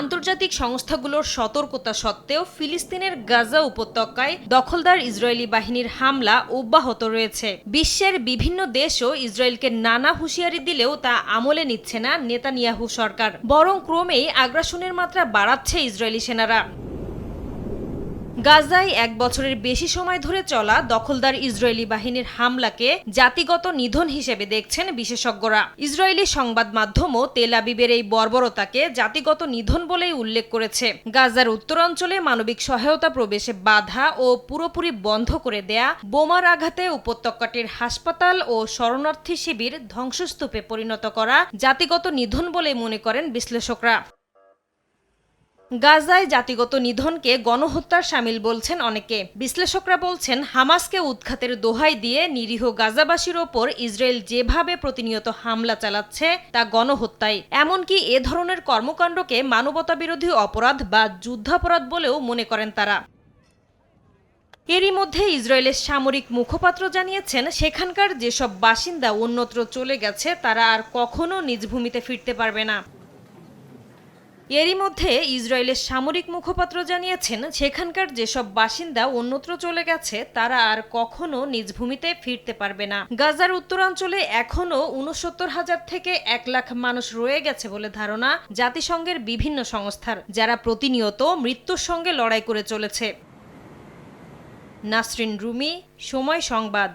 আন্তর্জাতিক সংস্থাগুলোর সতর্কতা সত্ত্বেও ফিলিস্তিনের গাজা উপত্যকায় দখলদার ইসরায়েলি বাহিনীর হামলা অব্যাহত রয়েছে। বিশ্বের বিভিন্ন দেশও ইসরায়েলকে নানা হুঁশিয়ারি দিলেও তা আমলে নিচ্ছে না নেতানিয়াহু সরকার। বরং ক্রমেই আগ্রাসনের মাত্রা বাড়াচ্ছে ইসরায়েলি সেনারা। গাজায় এক বছরের বেশি সময় ধরে চলা দখলদার ইসরায়েলি বাহিনীর হামলাকে জাতিগত নিধন হিসেবে দেখছেন বিশেষজ্ঞরা। ইসরায়েলি সংবাদ মাধ্যমও তেল আবিবের এই বর্বরতাকে জাতিগত নিধন বলেই উল্লেখ করেছে। গাজার উত্তরাঞ্চলে মানবিক সহায়তা প্রবেশে বাধা ও পুরোপুরি বন্ধ করে দেয়া বোমার আঘাতে উপত্যকাটির হাসপাতাল ও শরণার্থী শিবির ধ্বংসস্তূপে পরিণত করা জাতিগত নিধন বলে মনে করেন বিশ্লেষকরা। গাজায় জাতিগত নিধনকে গণহত্যার সামিল বলছেন অনেকে। বিশ্লেষকরা বলছেন, হামাসকে উৎখাতের দোহাই দিয়ে নিরীহ গাজাবাসীর ওপর ইসরায়েল যেভাবে প্রতিনিয়ত হামলা চালাচ্ছে, তা গণহত্যায় এমনকি এ ধরনের কর্মকাণ্ডকে মানবতাবিরোধী অপরাধ বা যুদ্ধাপরাধ বলেও মনে করেন তারা। এরই মধ্যে ইসরায়েলের সামরিক মুখপাত্র জানিয়েছেন, সেখানকার যেসব বাসিন্দা অন্যত্র চলে গেছে, তারা আর কখনো নিজ ভূমিতে ফিরতে পারবে না। এরই মধ্যে ইসরায়েলের সামরিক মুখপাত্র জানিয়েছেন, সেখানকার যেসব বাসিন্দা অন্যত্র চলে গেছে, তারা আর কখনো নিজ ভূমিতে ফিরতে পারবে না। গাজার উত্তরাঞ্চলে এখনও উনসত্তর হাজার থেকে এক লাখ মানুষ রয়ে গেছে বলে ধারণা জাতিসংঘের বিভিন্ন সংস্থার, যারা প্রতিনিয়ত মৃত্যুর সঙ্গে লড়াই করে চলেছে। নাসরিন রুমি, সময় সংবাদ।